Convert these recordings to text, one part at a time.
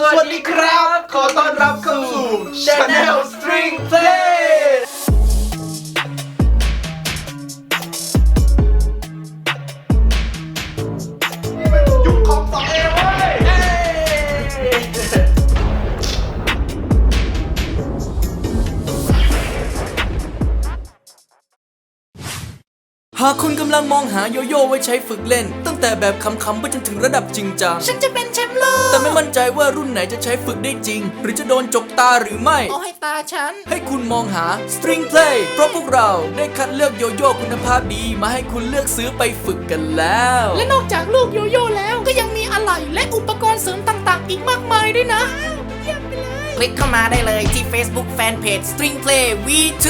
สวัสดีครับ ขอต้อนรับเข้าสู่ Channel String Play ยุคของสองเอว หากคุณกำลังมองหาโยโย่ไว้ใช้ฝึกเล่น ตั้งแต่แบบขำๆไปจนถึงระดับจริงจังฉันจะเป็นแชมป์โลก แต่ไม่มั่นใจว่ารุ่นไหนจะใช้ฝึกได้จริง หรือจะโดนจกตาหรือไม่ เอาให้ตาฉัน ให้คุณมองหา String Play เพราะพวกเราได้คัดเลือกโยโย่คุณภาพดีมาให้คุณเลือกซื้อไปฝึกกันแล้ว และนอกจากลูกโยโย่แล้วก็ยังมีอะไหล่และอุปกรณ์เสริมต่างๆ อีกมากมายด้วยนะเยี่ยมไปเลยคลิกเข้ามาได้เลยที่ Facebook Fanpage String Play V2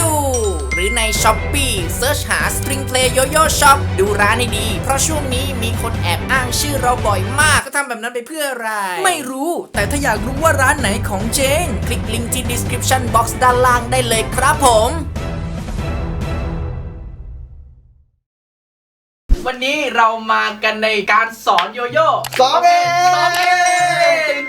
หรือใน Shopee เซิร์ชหา String Play Yo-Yo Shop ดูร้านให้ดี เพราะช่วงนี้มีคนแอบอ้างชื่อเราบ่อยมากก็ทำแบบนั้นไปเพื่ออะไร ไม่รู้แต่ถ้าอยากรู้ว่าร้านไหนของเจงคลิกลิงก์ที่ description box ด้านล่างได้เลยครับผม วันนี้เรามากันในการสอนโยโย่สองเอสองเอ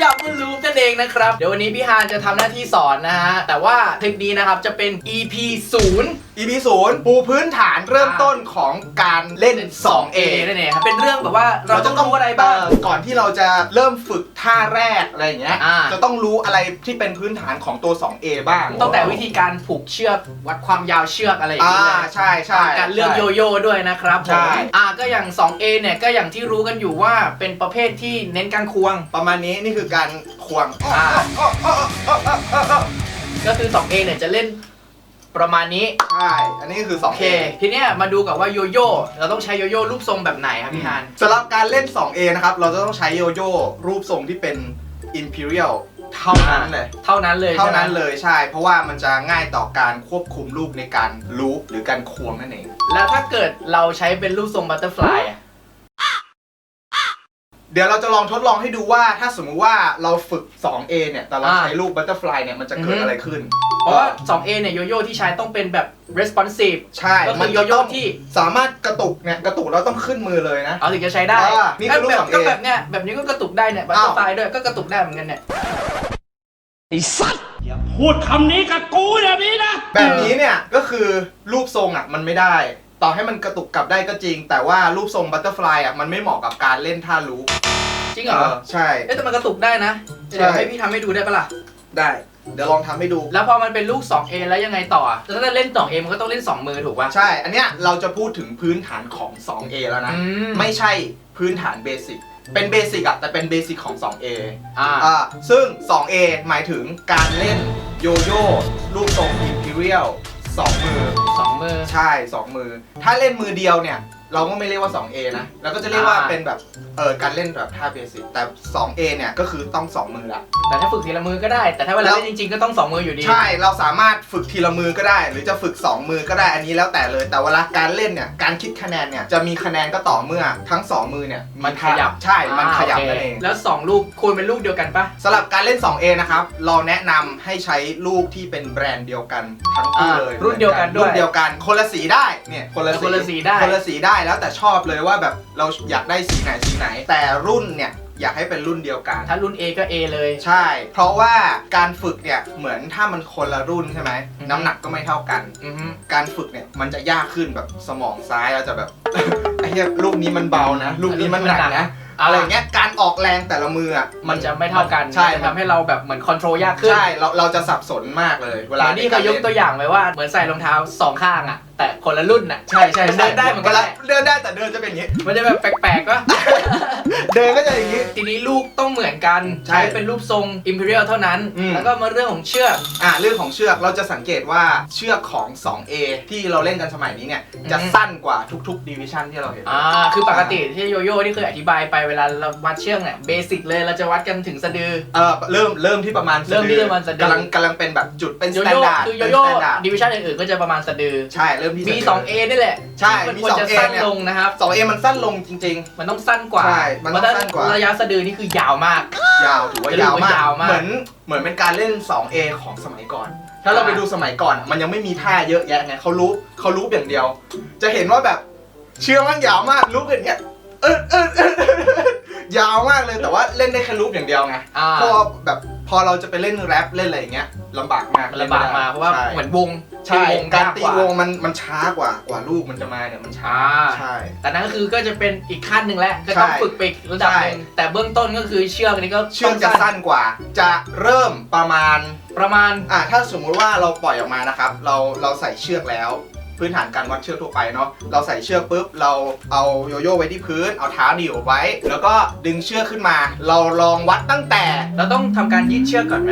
ดับเบิลลูปนั่นเองนะครับ เดี๋ยววันนี้พี่ฮานจะทำหน้าที่สอนนะฮะ แต่ว่าคลิปนี้นะครับจะเป็น EP 0 EP ศูนย์ปูพื้นฐานเริ่มต้นของการเล่น 2A นั่นเองครับเป็นเรื่องแบบว่าเราต้องรู้อะไรบ้าง เก่อนที่เราจะเริ่มฝึกท่าแรกอะไรอย่างเงี้ยอ่า จะต้องรู้อะไรที่เป็นพื้นฐานของตัว 2A บ้างตั้งแต่วิธีการผูกเชือกวัดความยาวเชือกอะไรอย่างอ่าเงี้ย ใช่ใช่ การเลือกโยโย่ด้วยนะครับผมใช่อ่าก็อย่าง 2A เนี่ยก็อย่างที่รู้กันอยู่ว่าเป็นประเภทที่เน้นการควง ประมาณนี้นี่คือการควงอ่าก็คือ 2A เนี่ยจะเล่นประมาณนี้ ใช่อันนี้คือ โอ 2A เค ทีเนี้ยมาดูกับว่าโยโย่เราต้องใช้โยโย่รูปทรงแบบไหนครับพี่ฮาน สำหรับการเล่น 2A นะครับ เราจะต้องใช้โยโย่รูปทรงที่เป็น Imperial เท่านั้นเลย เท่านั้นเลยเท่าใช่ไหมนั้นเลยใช่ เพราะว่ามันจะง่ายต่อการควบคุมลูกในการลูปหรือการควงนั่นเอง แล้วถ้าเกิดเราใช้เป็นรูปทรงบัตเตอร์ฟลายอะ เดี๋ยวเราจะลองทดลองให้ดูว่าถ้าสมมุติว่าเราฝึก 2A เนี่ย แต่เราอ่าใช้ลูกบัตเตอร์ฟลายเนี่ย มันจะเกิดอือฮึอะไรขึ้น เพราะว่า 2A เนี่ยโยโย่ที่ใช้ต้องเป็นแบบ responsive ใช่ก็คือมันโยโย่ที่สามารถกระตุกเนี่ย กระตุกแล้วต้องขึ้นมือเลยนะ เอาถึงจะใช้ได้อ่านี่คือรูปแบบ 2A ก็แบบเนี้ยแบบนี้ก็กระตุกได้เนี่ยบัตเตอร์ฟลายด้วยก็กระตุกได้เหมือนกันเนี่ยพูดคำนี้กับกูเดี๋ยวนี้นะ แบบนี้เนี่ยก็คือรูปทรงอะมันไม่ได้ ต่อให้มันกระตุกกลับได้ก็จริง แต่ว่ารูปทรงบัตเตอร์ฟลายอะมันไม่เหมาะกับการเล่นท่าลูปจริงเหรอใช่ เอ๊ะแต่มันกระตุกได้นะใช่เดี๋ยวให้พี่ทำให้ดูได้ปะล่ะ ได้ เดี๋ยวลองทำให้ดู แล้วพอมันเป็นลูก 2A แล้วยังไงต่ออะแต่ถ้าจะเล่น 2A มันก็ต้องเล่น 2 มือถูกป่ะใช่ อันเนี้ยเราจะพูดถึงพื้นฐานของ 2A แล้วนะ อืมไม่ใช่พื้นฐานเบสิก เป็นเบสิกอะแต่เป็นเบสิกของ 2A อ่า อ่าซึ่ง 2A หมายถึงการเล่นโยโย่รูปทรง Imperial 2มือ สองมือใช่2มือ ถ้าเล่นมือเดียวเนี่ย เราก็ไม่เรียกว่า 2A นะเราก็จะเรียกว่าอ่าเป็นแบบเออการเล่นแบบท่าเบสิกแต่ 2A เนี่ยก็คือต้อง2มือละ แต่ถ้าฝึกทีละมือก็ได้ แต่ถ้าเวลาแล้วเล่นจริงๆก็ต้องสองมืออยู่ดี ใช่เราสามารถฝึกทีละมือก็ได้ หรือจะฝึก 2 มือก็ได้อันนี้แล้วแต่เลย แต่เวลาการเล่นเนี่ยการคิดคะแนนเนี่ยจะมีคะแนนก็ต่อเมื่อทั้ง 2 มือเนี่ยมันขยับใช่มันขยับอ่านั่นโอเอเคงแล้ว 2 ลูกควรเป็นลูกเดียวกันปะสำหรับการเล่น 2A นะครับเราแนะนำให้ใช้ลูกที่เป็นแบรนด์เดียวกันทั้งคู่อ่าเลยรุ่นเดียวกันด้วยรุ่นเดียวกันคนละสีได้เนี่ยคนละสีคนละสีได้คนละสีได้แล้วแต่ชอบเลยว่าแบบเราอยากได้สีไหนสีไหน แต่รุ่นเนี่ยอยากให้เป็นรุ่นเดียวกัน ถ้ารุ่น A ก็ A เลย ใช่ เพราะว่าการฝึกเนี่ยเหมือนถ้ามันคนละรุ่นใช่ไหมอือฮึน้ำหนักก็ไม่เท่ากัน อือฮึการฝึกเนี่ยมันจะยากขึ้นแบบสมองซ้ายเราจะแบบ ไอ้เหี้ยลูกนี้มันเบานะลูกนี้มันหนักนะอะไรอย่างเงี้ยการออกแรงแต่ละมืออะมันจะไม่เท่ากันใช่มันจะทำให้เราแบบเหมือนคอนโทรลยากขึ้นใช่เราเราจะสับสนมากเลย เวเวลาลาที่เขายกตัวอย่างไว้ว่าเหมือนใส่รองเท้าสองข้างอะ แต่คนละรุ่นอะ ใช่ใช่มันใช่เดินได้เหมือนกันวลาแหละเดินได้แต่เดินจะเป็นอย่างงี้ มันจะแบบแปลกๆวะ เดินก็จะอย่างงี้ ทีนี้ลูกต้องเหมือนกันใช่ใช้เป็นรูปทรง Imperial เท่านั้น อืม แล้วก็มาเรื่องของเชือก อ่าเรื่องของเชือกเราจะสังเกตว่าเชือกของ 2A ที่เราเล่นกันสมัยนี้เนี่ย จะอืม สั้นกว่าทุกๆดิวิชันที่เราเห็น อ่าคือปกติที่โยโย่ที่เคยอธิบายไปเวลาเราวัดเชือกเนี่ยเบสิกเลยเราจะวัดกันถึงสะดือ เออเริ่มเริ่มที่ประมาณเริ่มที่ประมาณสะดือ กำลังกำลังเป็นแบบจุดเป็นโยสแตนโย่ดาร์ดคือโยเป็นโย่สแตนดาร์ดดิวิชั่นอื่นๆก็จะประมาณสะดือ ใช่เริ่มที่มีสะดื 2A นี่แหละใช่ที่มันมีควรจะ 2A สั้นเนี่ย ลงนะครับ 2A มันสั้นลงจริง มันต้องสั้นกว่าใช่มันต้องสั้นกว่า เพระระยะสะดือนี่คือยาวมาก ๆ ยาวถือว่าถือว่ายาวมากยาวมากเหมือนเหมือนเป็นการเล่น 2A ของสมัยก่อน ถ้าเราไปดูสมัยก่อน มันยังไม่มีท่าเยอะแยะไงเขารู้เขารู้อย่างเดียว จะเห็นว่าแบบเชือกมันยาวมากรู้อย่างเงี้ย เออเออเออเออยาวมากเลยแต่ว่าเล่นได้แค่รูปอย่างเดียวไงอ่าพราะว่าแบบพอเราจะไปเล่นแรปเล่นอะไรอย่างเงี้ยลำบากมากมันลำบากมาเพราะว่าใช่เหมือนวงใช่ตีวงการตีวงมันมันช้ากว่ากว่าลูกมันจะมาเนี่ยมันช้าอ่าใช่ แต่นั่นก็คือก็จะเป็นอีกขั้นหนึ่งแล้วก็ต้องใช่ฝึกไปอีกระดับหนึ่งใช่ แต่เบื้องต้นก็คือเชือกนี้ก็เชือกจะสั้นกว่า จะเริ่มประมาณ ประมาณ อ่าถ้าสมมุติว่าเราปล่อยออกมานะครับ เราเราใส่เชือกแล้ว พื้นฐานการวัดเชือกทั่วไปเนาะเราใส่เชือกปุ๊บเราเอาโยโย่ไว้ที่พื้น เอาเท้าหนีบไว้ แล้วก็ดึงเชือกขึ้นมา เราลองวัดตั้งแต่ เราต้องทำการยืดเชือกก่อนไหม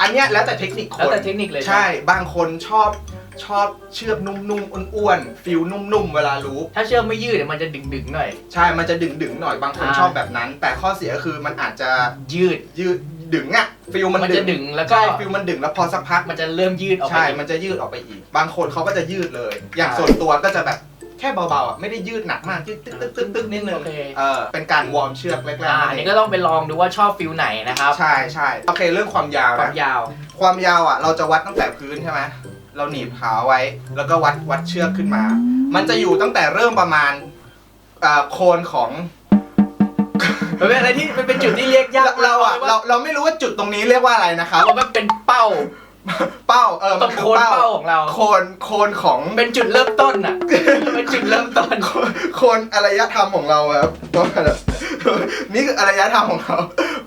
อันเนี้ยแล้วแต่เทคนิคคแล้วน แต่เทคนิคเลยใช่ บางคนชอบชอบเชือกนุ่มๆอ้วนๆฟิลนุ่มๆ เวลารู้ถ้าเชือกไม่ยืดเดี๋ยวมันจะดึงๆหน่อย ใช่ มันจะดึงๆหน่อยบางคนอ่า ชอบแบบนั้น แต่ข้อเสียคือมันอาจจะยืดยืด ดึงอะฟิลมันมันจะดึงแล้วก็ ใช่ฟิลมันดึงแล้วพอสักพัก มันจะเริ่มยืดออกไปใช่อีกมันจะยืดออกไปอีก บางคนเขาก็จะยืดเลย อย่างใช่ส่วนตัวก็จะแบบแค่เบาๆอะ ไม่ได้ยืดหนักมาก ยืดตึ๊กตึ๊กตึ๊กตึ๊กนิดนึง โอเคเออ เป็นการวอร์มเชือกแรกๆอ่าอันนี้ก็ต้องไปลองดูว่าชอบฟิลไหนนะครับใช่ใช่โอเค เรื่องความยาวความนะยาว ความยาวอะ เราจะวัดตั้งแต่พื้นใช่ไหมเราหนีบเท้าไว้ แล้วก็วัดวัดเชือกขึ้นมา มันจะอยู่ตั้งแต่เริ่มประมาณเอ่อโคนของ มันเป็นอะไรที่มันเป็นจุดที่เรียกยากเราอะเราเราไม่รู้ว่าจุดตรงนี้เรียกว่าอะไรนะครับเรามันเป็นเป้าเป้าเออตมัรงคือโคนเป้าของเราโคนโคนของเป็นจุดเริ่มต้นอะเป็นจุดเริ่มต้นโคนอารยธรรมของเราอะครับนี่คืออารยธรรมของเรา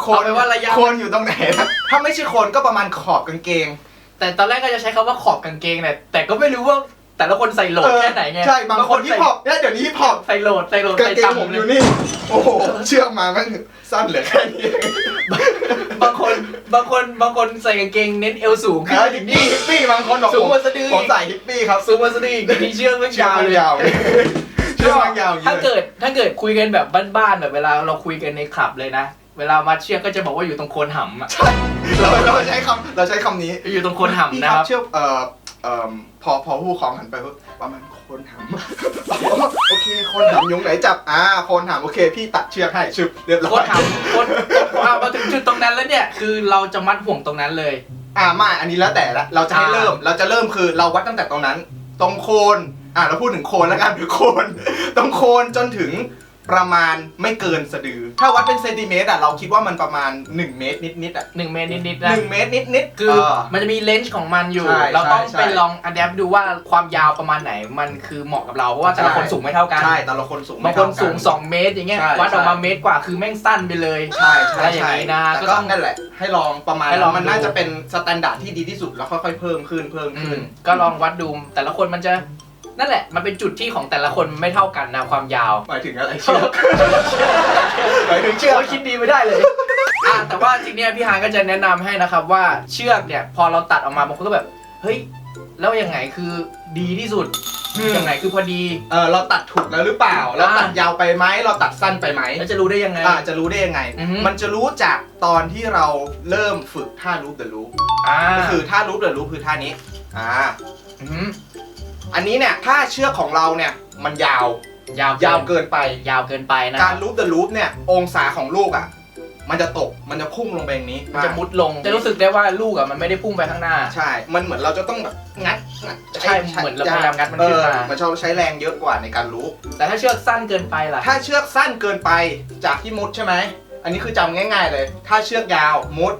โคนเอาเป็นว่าระยะโคนอยู่ตรงไหนนะถ้าไม่ใช่โคนก็ประมาณขอบกางเกง แต่ตอนแรกก็จะใช้คำว่าขอบกางเกงเนี่ยแต่ก็ไม่รู้ว่า แต่ละคนใส่โหลดแค่ไหนไงใช่ บางคนฮิปใส่ฮอปเนี่ยเดี๋ยวนี้ฮิปฮอปใส่โหลดใส่โหลดกางใส่เกงต่ำผมอเลยู่ยนี่ โอ้โห เชือกมาแม่งสั้นเหลือแค่นี้เองบางคนบางคนบางคนใส่กางเกงเน้นเอวสูงขึ้เออนฮิปปี้ฮิปปี้บางคนบอกสูงผมกว่าสะดือผมใส่ฮิปปี้ครับสูงกว่าสะดืออีกทีเชือกไม่เชือกยาวมันเลยยาวเชือกมันยาวอย่างถ้านี้เลยเกิดถ้าเกิดคุยกันแบบบ้านๆแบบเวลาเราคุยกันในคลับเลยนะเวลามัดเชือกก็จะบอกว่าอยู่ตรงโคนหำอะเราเราใช้คำเราใช้คำนี้อยู่ตรงโคนหำพี่นะคครัรับบเชือกเอ่อเอ่อ พอพอผู้ปกครองหันไปปุ๊บประมาณโคนหำโอเคโคนหำยุงไหนจับอ่าโคนหำโอเค พี่ตัดเชือกให้ชึบเรียบร้โคอยนหำโคนเอามาถึงจุดตรงนั้นแล้วเนี่ย คือเราจะมัดห่วงตรงนั้นเลย อ่าไม่อันนี้แล้วแต่ละเราจะให้อ่าเริ่มเราจะเริ่มคือเราวัดตั้งแต่ตรงนั้น ตรงโคนอ่าเราพูดถึงโคนแล้วกันโคนตรงโคนจนถึง ประมาณไม่เกินสะดือ ถ้าวัดเป็นเซนติเมตรอะเราคิดว่ามันประมาณ 1 เมตรนิดๆอะหนึ่งเมตรนิดๆหนะนึ่งเมตรนิดๆคือเมันจะมีเลนส์ของมันอยู่ ใช่เราต้องใช่ไปลองอัดแอปดูว่าความยาวประมาณไหนมันคือเหมาะกับเราเพราะว่าแต่ละคนสูงไม่เท่ากันใช่แต่ละคนสูงบางไม่คเท่านกั สูง 2 เมตรอย่างเงี้ยใช่วัดออกมาใช่ เมตรกว่าคือแม่งสั้นไปเลย ใช่ใช่อะไรอย่างใช่นี้นะแต่ก็ก็ต้องนั่นแหละ ให้ลองประมาณให้ลองมันดู น่าจะเป็นสแตนดาร์ดที่ดีที่สุดแล้วค่อยๆเพิ่มขึ้นเพิ่มอืขึ้มน ก็ลองวัดดูแต่ละคนมันจะ นั่นแหละมันเป็นจุดที่ของแต่ละคนไม่เท่ากันนะความยาวหมายถึงอะไรเชือกหมายถึงเชือกโอ้ยคิดดีไม่ได้เลยอะแต่ว่าจริงเนี่ยพี่ฮานก็จะแนะนำให้นะครับว่าเชือกเนี่ยพอเราตัดออกมาบางคนก็แบบ เฮ้ย แล้วยังไงคือดีที่สุดอืม ยังไงคือพอดี เออเราตัดถูกแล้วหรือเปล่า เราตัดยาวไปไหมเราตัดสั้นไปไหมแล้วจะรู้ได้ยังไง อ่าจะรู้ได้ยังไง อือฮึ มันจะรู้จากตอนที่เราเริ่มฝึกท่ารูปเดอะรูปอ่าก็คือท่ารูปเดอะรูปคือท่านี้อ่ามอั นนี้เนี่ยถ้าเชือกของเราเนี่ยมันยาว ยาวยาวเกินไป ยาวเกินไปนะการรูปเดอะรูปเนี่ยองศาของลูกอะ มันจะตกมันจะพุ่งลงไปอย่างนี้มันจะมุดลง จะรู้สึกได้ว่าลูกอะมันไม่ได้พุ่งไปข้างหน้า ใช่ มันเหมือนเราจะต้องแบบงัดงัดใช่เหมือนเราพยายามงัดมันขึ้นมา เออมันชอบใช้แรงเยอะกว่าในการรูป แต่ถ้าเชือกสั้นเกินไปล่ะ ถ้าเชือกสั้นเกินไปจากที่มุดใช่ไหม อันนี้คือจำง่าย ๆเลย ถ้าเชือกยาวมุด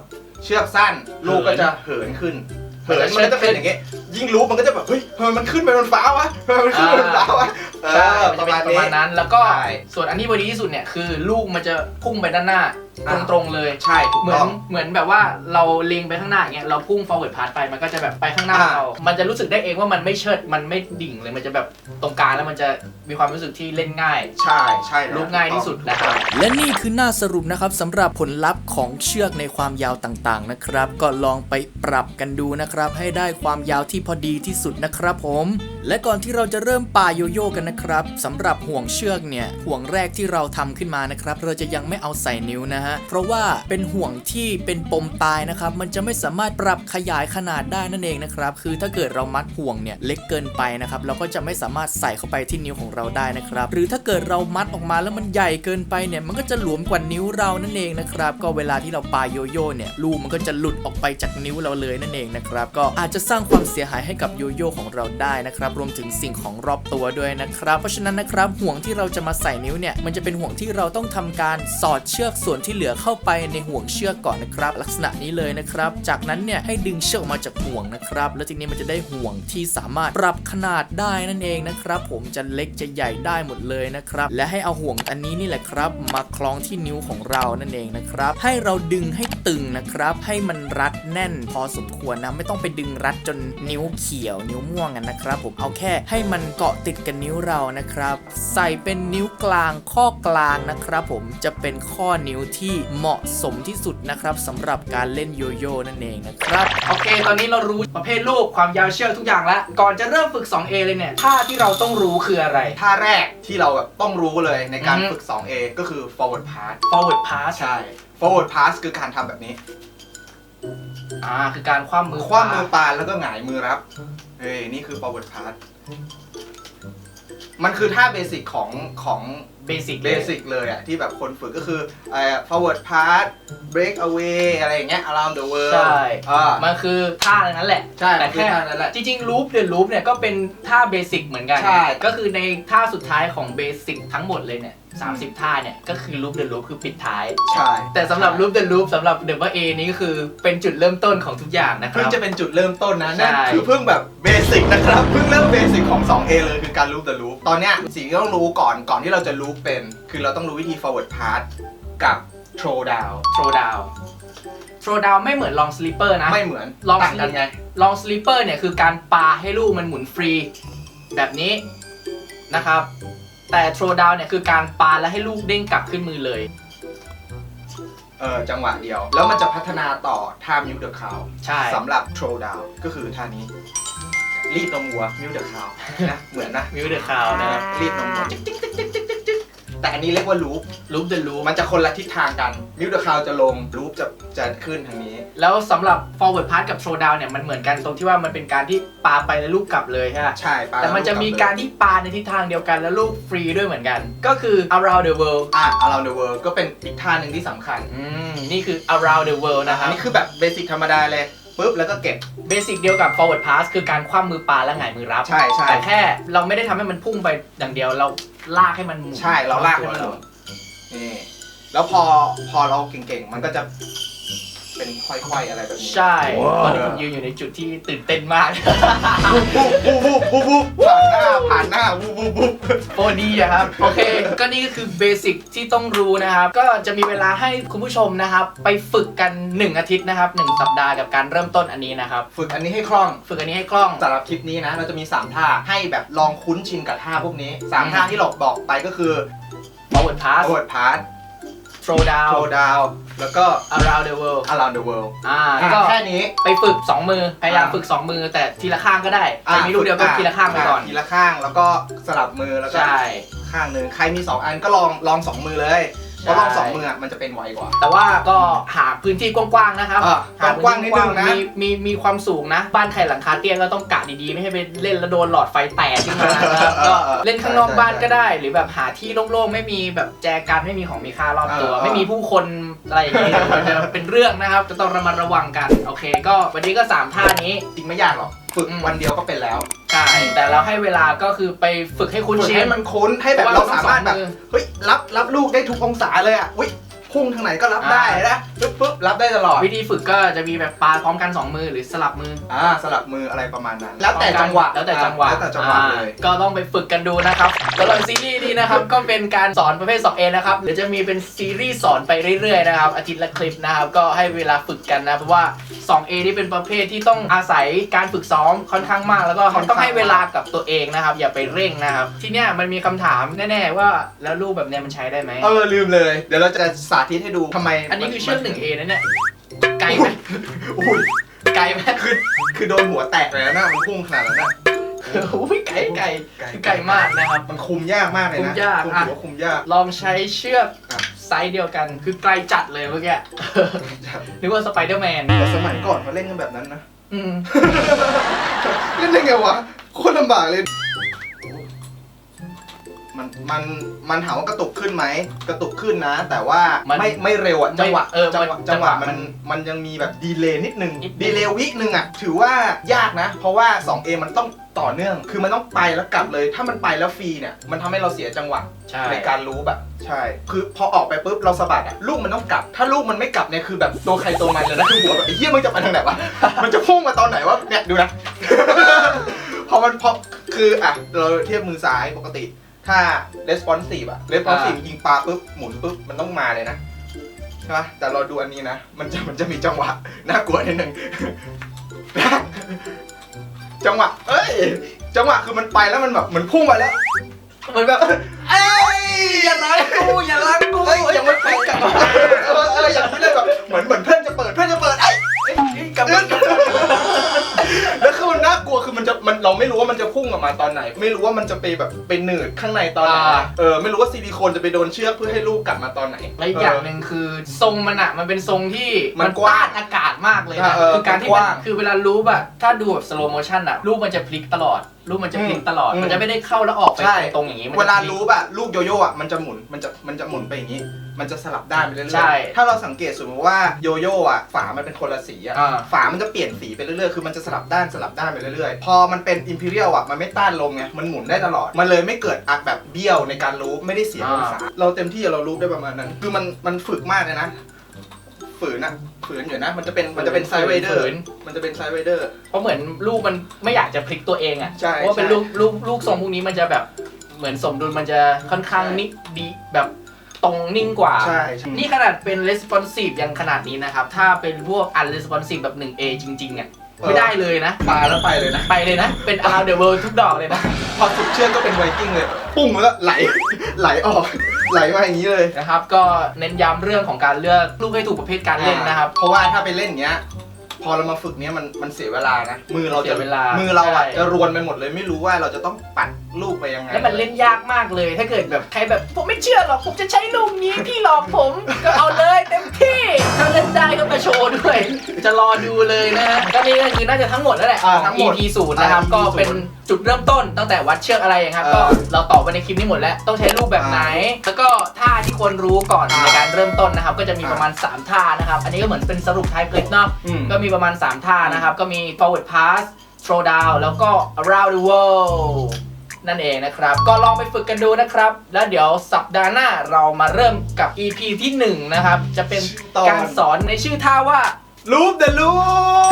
เชือกสั้น ลูกก็จะเหินขึ้น เหินมันก็จะเป็นอย่างงี้ยิ่งรูปมันก็จะแบบเฮ้ยทำไมมันขึ้นไปบนฟ้าวะทำไมมันขึ้นไปบนฟ้าวะเอใช่อมันปจะระเป็นมาณประนี้ มาณนั้น แล้วก็ใช่ ส่วนอันที่พอดีที่สุดเนี่ยคือลูกมันจะพุ่งไปด้านหน้าอ่า ตรงๆเลย ใช่ถูกเหมือต้นอง เหมือนแบบว่าเราเล็งไปข้างหน้าอย่างเงี้ยเราพุ่ง forward pass ไปมันก็จะแบบไปข้างหน้าอ่า เรา มันจะรู้สึกได้เองว่ามันไม่เชิดมันไม่ดิ่งเลยมันจะแบบตรงกลางแล้วมันจะมีความรู้สึกที่เล่นง่าย ใช่ใช่แล้วรูปง่ายที่สุดนะครับ และนี่คือหน้าสรุปนะครับสำหรับผลลัพธ์ของเชือกในความยาวต่างๆนะครับ ก็ลองไปปรับกันดูนะครับ ให้ได้ความยาวที่พอดีที่สุดนะครับผมและก่อนที่เราจะเริ่มป่าโยโย่กันนะครับสำหรับห่วงเชือกเนี่ยห่วงแรกที่เราทำขึ้นมานะครับ เราจะยังไม่เอาใส่นิ้วนะฮะเพราะว่าเป็นห่วงที่เป็นปมตายนะครับ มันจะไม่สามารถปรับขยายขนาดได้นั่นเองนะครับคือถ้าเกิดเรามัดห่วงเนี่ยเล็กเกินไปนะครับเราก็จะไม่สามารถใส่เข้าไปที่นิ้วของเราได้นะครับ หรือถ้าเกิดเรามัดออกมาแล้วมันใหญ่เกินไปเนี่ยมันก็จะหลวมกว่านิ้วเรานั่นเองนะครับก็เวลาที่เราปาโยโย่เนี่ยลูกมันก็จะหลุดออกไปจากนิ้วเราเลยนั่นเองนะครับก็อาจจะสร้างความเสียหายให้กับโยโย่ของเราได้นะครับรับรวมถึงสิ่งของรอบตัวด้วยนะครับ เพราะฉะนั้นนะครับห่วงที่เราจะมาใส่นิ้วเนี่ยมันจะเป็นห่วงที่เราต้องทำการสอดเชือกส่วนที่เหลือเข้าไปในห่วงเชือกก่อนนะครับ ลักษณะนี้เลยนะครับ จากนั้นเนี่ยให้ดึงเชือกออกมาจากห่วงนะครับ แล้วทีนี้มันจะได้ห่วงที่สามารถปรับขนาดได้นั่นเองนะครับผมจะเล็กจะใหญ่ได้หมดเลยนะครับ และให้เอาห่วงอันนี้นี่แหละครับ มาคล้องที่นิ้วของเรานั่นเองนะครับ ให้เราดึงให้ตึงนะครับ ให้มันรัดแน่นพอสมควรนะไม่ต้องไปดึงรัดจนนิ้วเขียว นิ้วม่วงกันนะครับผมเอาแค่ให้มันเกาะติดกับนิ้วเรานะครับ ใส่เป็นนิ้วกลางข้อกลางนะครับผมจะเป็นข้อนิ้วที่เหมาะสมที่สุดนะครับสำหรับการเล่นโยโย่นั่นเองนะครับ โอเค ตอนนี้เรารู้ประเภทลูกความยาวเชือกทุกอย่างแล้ว ก่อนจะเริ่มฝึก 2A เลยเนี่ยท่าที่เราต้องรู้คืออะไร ท่าแรกที่เราแบบต้องรู้เลยในการอือฮึ ฝึก 2A ก็คือ forward pass forward pass ใช่ forward pass คือการทำแบบนี้ อ่าคือการคว่ำมือคว้ามือปานแล้วก็หงายมือรับเฮ้ยนี่คือ forward pass มันคือท่าเบสิกของของเบสิกเบสิกเลยอะที่แบบคนฝึกก็คือเอ่อ forward pass break away อะไรอย่างเงี้ย around the world ใช่อ่า มันคือท่านั้นแหละใช่แต่มันคือแค่ท่านั้นแหละจริงๆ loop เดือน loop เนี่ยก็เป็นท่าเบสิกเหมือนกัน ใช่ ก็คือในท่าสุดท้ายของเบสิกทั้งหมดเลยเนี่ย 30 ท่าเนี่ย ก็คือ loop เดือน loop คือปิดท้าย ใช่แต่สำหรับ loop เดือน loop สำหรับ double A นี้ก็คือเป็นจุดเริ่มต้นของทุกอย่างนะคเพิ่งรับจะเป็นจุดเริ่มต้นนะนั่นใช่ คือเพิ่งแบบเบสิกนะครับเพิ่งเริ่มเบสิกของ 2A เลยคือการ loop the loop ตอนเนี้ยสิ่งที่ต้องรู้ก่อนก่อนที่เราจะ loop เป็น คือเราต้องรู้วิธี forward pass กับ throw down throw down throw down ไม่เหมือน long sleeper นะ ไม่เหมือนลอง ต่างกันไง long sleeper เนี่ยคือการปาให้ลูกมันหมุนฟรี แบบนี้นะครับ แต่ throw down เนี่ยคือการปาแล้วให้ลูกเด้งกลับขึ้นมือเลย เออจังหวะเดียว แล้วมันจะพัฒนาต่อท่า mute the cow ใช่ สำหรับ throw down ก็คือท่านี้ รีดนมวัว mute the cow นะ เหมือนนะ มิวเดอร์คาวนะครับ รีดนมวัว แต่อันนี้เรียกว่า loop loop the loop มันจะคนละทิศทางกัน mute the cow จะลง loop จะจะขึ้นทางนี้ แล้วสำหรับ forward pass กับ throw down เนี่ยมันเหมือนกันตรงที่ว่ามันเป็นการที่ปาไปแล้วลูกกลับเลยใช่ไหมใช่ปาแต่มันจะมีการที่ปาในทิศทางเดียวกันแล้วลูกฟรีด้วยเหมือนกัน ก็คือ around the world อะ around the world ก็เป็นอีกท่าหนึ่งที่สำคัญอืมนี่คือ around the world นะคอัรันบ นี้คือแบบเบสิกธรรมดาเลย ปุ๊บแล้วก็เก็บ เบสิกเดียวกับ forward pass คือการคว่ำมือปาและหงายมือรับ ใช่ใช่แต่แค่เราไม่ได้ทำให้มันพุ่งไปอย่างเดียวเราลากให้มันหมุนใช่เราลากให้มันหตัมุวนนี่แล้วพอพอเราเก่งๆ มันก็จะ เป็นค่อยๆอะไรแบบนี้ใช่ ตอนนี้ผมยืนอยู่ในจุดที่ตื่นเต้นมากวูบวูบวูบวูบวูบผ่านหน้าผ่านหน้าวูบวูบวูบโอ้ดีอะครับ โอเค ก็นี่ก็คือเบสิกที่ต้องรู้นะครับ ก็จะมีเวลาให้คุณผู้ชมนะครับ ไปฝึกกัน 1 อาทิตย์นะครับ 1 สัปดาห์กับการเริ่มต้นอันนี้นะครับ ฝึกอันนี้ให้คล่อง ฝึกอันนี้ให้คล่อง สำหรับคลิปนี้นะเราจะมี 3 ท่าให้แบบลองคุ้นชินกับท่าพวกนี้ 3 ท่าที่เราบอกไปก็คือ forward pass forward pass throw down throw down แล้วก็ around the world around the world อ่าอะก็แค่นี้ ไปฝึก2มือพยายามอ่า ฝึก2มือ แต่ทีละข้างก็ได้อะแต่มีลูกเดียวก็ฝึทีละข้างไปก่อนทีละข้างแล้วก็สลับมือแล้วก็ใช่ ข้างหนึ่งใครมี2อันก็ลองลอง2มือเลย เพราะลองใช่2มืออะมันจะเป็นไวกว่า แต่ว่าก็หาพื้นที่กว้างๆนะครับอะหพื้กว้างๆนิดนึงนะ มีมีมีความสูงนะ บ้านใครหลังคาเตี้ยก็ต้องกะดีๆ ไม่ให้ไปเล่นแล้วโดนหลอดไฟแตกขึ้นมานะครับก็เล่นข้างนอกบ้านก็ได้ หรือแบบหาที่โล่งๆ ไม่มีแบบแจกันไม่มีของมีค่ารอบตัวไม่มีผู้คนอะไรอย่างเงี้ยมันจะเป็นเรื่องนะครับ จะต้องระมัดระวังกัน โอเค ก็วันนี้ก็3ท่านี้จริงไม่ยากหรอก ฝึกอืม วันเดียวก็เป็นแล้วใช่แต่เราให้เวลาก็คือไปฝึกให้คุ้นฝึกชินให้มันคุ้นให้แบบเพราะว่าเราสามารถแบบต้องสองมือ เฮ้ยรับรับลูกได้ทุกองศาเลยอะอุ้ย พุ่งทางไหนก็รับอ่าได้นะปึ๊บปึ๊บรับได้ตลอด วิธีฝึกก็จะมีแบบปาพร้อมกัน2มือหรือสลับมือ อ่าสลับมืออะไรประมาณนั้น แล้วแต่จังหวะแล้วแต่จังหวะแล้วแต่จังหวะอ่าเลย ก็ต้องไปฝึกกันดูนะครับสำหรับซีรีส์นี้นะครับก็เป็นการสอนประเภท 2A นะครับเดี๋ยวจะมีเป็นซีรีส์สอนไปเรื่อยๆนะครับอาทิตย์ละคลิปนะครับก็ให้เวลาฝึกกันนะเพราะว่า 2A นี่เป็นประเภทที่ต้องอาศัยการฝึกซ้อมค่อนข้างมาก แล้วก็ต้องให้เวลากับตัวเองนะครับ อย่าไปเร่งนะครับ ทีเนี้ยมันมีคำถามแน่ๆว่าแล้วรูปแบบเนี้ยมันใช้ได้ไหมเออลืมเลย เดี๋ยวเราจะสาธิตให้ดูทำไมอันนี้คือเชือก 1A นะเนี่ยไกลไหมอุ้ยไกลไหมคือคือโดนหัวแตกเลยนะมันพุ่งขนาดนั้นนะโอ้ยไกลไกลไกลมากนะครับมันคุมยากมากเลยนะคุมยากคุมอะหัวคุมยากลองใช้เชือกอะไซส์เดียวกันคือไกลจัดเลยเมื่อกี้นึกว่าสไปเดอร์แมนแต่สมัยก่อนเขาเล่นกันแบบนั้นนะอืมเล่นได้ไงวะโคตรลำบากเลย มมัน มันมันถามว่ากระตุกขึ้นไหมกระตุกขึ้นนะ แต่ว่ามันไม่ไม่เร็วอะไม่จังหวะเออจังหวะมันจังหวะจังหวะมัมันนมันยังมีแบบดีเลย์นิดนึงนิดนึง ดีเลย์วินึงอะถือว่ายากนะ เพราะว่า 2A มันต้องต่อเนื่อง คือมันต้องไปแล้วกลับเลย ถ้ามันไปแล้วฟรีเนี่ยมันทำให้เราเสียจังหวะ ใช่ ในการรู้แบบใช่ คือพอออกไปปุ๊บเราสะบัดอะลูกมันต้องกลับ ถ้าลูกมันไม่กลับเนี่ยคือแบบตัวใครตัวมันเลยนะคือหัวแบบไอ้เหี้ยมันจะไปทางไหนวะ มันจะพุ่งมาตอนไหนวะเนี่ยดูนะ พอมันพอคืออะเราเทียบมือซ้ายปกติ ถ้า responsive อะ responsive ยิงปลาปุ๊บหมุนปุ๊บมันต้องมาเลยนะใช่ปะแต่เราดูอันนี้นะ มันจะมันจะมีจังหวะน่ากลัวนิดนึง จังหวะ เอ้ย จังหวะคือมันไปแล้วมันแบบเหมือนพุ่งไปแล้วมันแบบเอ้ยอย่ารักกูอย่ารักกูเอ้ยยังไม่ไปกลับมาเออเอออย่างนี้เลยแบบเหมือนเหมือนเพื่อนจะเปิดเพื่อนจะเปิดไอ้ยเอ้ยเอ้ยกลับมาก ลับมาแล้วคือมันน่ากลัวคือมันจะมันเราไม่รู้ว่ามันจะพุ่งออกมาตอนไหน ไม่รู้ว่ามันจะไปแบบไปหนืดข้างในตอนไหนอ่า เออไม่รู้ว่าซิลิโคนจะไปโดนเชือกเพื่อให้ลูกกลับมาตอนไหน และอีกอย่างหนึ่งคือทรงมันอะมันเป็นทรงที่มันกว้างต้นอากาศมากเลยนะเออคือการที่มันกมันว้าง คือเวลารูปอะถ้าดูแบบสโลโมชั่นอะรูปมันจะพลิกตลอด รูปมันจะพลิกตลอด อืม มันจะไม่ได้เข้าแล้วออกไปใช่ตรงๆอย่างนี้มันเวจะลาพกรู้แบบลูกโยโย่อะมันจะหมุนมันจะมันจะหมุนไปอย่างนี้ มันจะสลับด้านไปเรื่อยใช่ๆถ้าเราสังเกตสมมติว่าโยโย่อะฝามันเป็นคนละสีอะอ่า ฝามันจะเปลี่ยนสีไปเรื่อยๆคือมันจะสลับด้านสลับด้านไปเรื่อยๆ พอมันเป็นอิมพีเรียลอะมันไม่ต้านลมไงมันหมุนได้ตลอด มันเลยไม่เกิดอักแบบเบี้ยวในการรู้ไม่ได้เสียองศาเราเต็มที่เรารู้ได้ประมาณนั้น คือมันมันฝึกมากเลยนะ ฝืนอะฝืนอยู่นะ มันจะเป็นมันจะเป็นไซด์เวเดอร์ฝืน มันจะเป็นไซด์เวเดอร์ เพราะเหมือนลูกมันไม่อยากจะพลิกตัวเองอะใช่เพราะว่าเป็นใช่ลูกลูกลูกทรงพวกนี้มันจะแบบเหมือนสมดุลมันจะค่อนข้างใช่ นิดดีแบบตรงนิ่งกว่า ใช่ใช่นี่ขนาดเป็น responsive ยังขนาดนี้นะครับ ถ้าเป็นพวก unresponsive แบบ 1A จริงๆอะไม่ได้เลยนะปาแล้วไปเลยนะไปเลยนะ เป็น around the world ทุกดอกเลยนะ พอสุดเชือกก็เป็นไวกิ้งเลย ปุ้งแล้วก็ไหล ไหลออก ไหลมาอย่างนี้เลย นะครับ ก็เน้นย้ำเรื่องของการเลือกลูกให้ถูกประเภทการเล่นนะครับ เพราะว่าถ้าไปเล่นอย่างเงี้ย พอเรามาฝึกเนี้ยมันมันเสียเวลานะมือเราเสีจะยเวลามือเราอะใช่ จะรวนไปหมดเลยไม่รู้ว่าเราจะต้องปัด ลูกไปยังไงแล้วมันเล่นยากมากเลย ถ้าเกิดแบบใครแบบผมไม่เชื่อหรอกผมจะใช้ลูกนี้พี่หลอกผมก็เอาเลยเต็มที่ถ้าเล่นได้ก็มาโชว์ด้วย จะรอดูเลยนะฮะก็นี่ก็คือน่าจะทั้งหมดแล้วแหละอ่าทั้งทั้งหมด EP ศูนย์นะครับอ่า EP ก็เป็นจุดเริ่มต้นตั้งแต่วัดเชือกอะไรครับเออก็เราตอบไปในคลิปนี้หมดแล้ว ต้องใช้รูปแบบไหน แล้วก็ท่าที่ควรรู้ก่อนอ่าในการเริ่มต้นนะครับ ก็จะมีอ่าประมาณ 3 ท่านะครับ อันนี้ก็เหมือนเป็นสรุปท้ายคลิปเนาะอืมก็มีประมาณ 3 ท่านะครับ ก็มี forward pass throw down แล้วก็ around the world นั่นเองนะครับ ก็ลองไปฝึกกันดูนะครับ แล้วเดี๋ยวสัปดาห์หน้าเรามาเริ่มกับ EP ที่1นะครับ จะเป็นตอนการสอนในชื่อท่าว่าลูปเดอะลู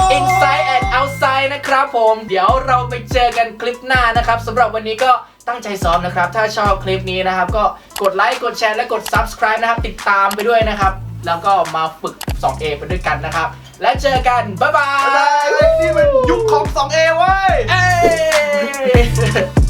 ป inside and outside นะครับผม เดี๋ยวเราไปเจอกันคลิปหน้านะครับสำหรับวันนี้ก็ตั้งใจซ้อมนะครับ ถ้าชอบคลิปนี้นะครับ ก็กดไลค์ กดแชร์ และกด subscribe นะครับ ติดตามไปด้วยนะครับ แล้วก็มาฝึก 2A ไปด้วยกันนะครับ และเจอกัน บ๊ายบาได้ยเลยนี่มันยุคของ 2A เว้ยเอ้ย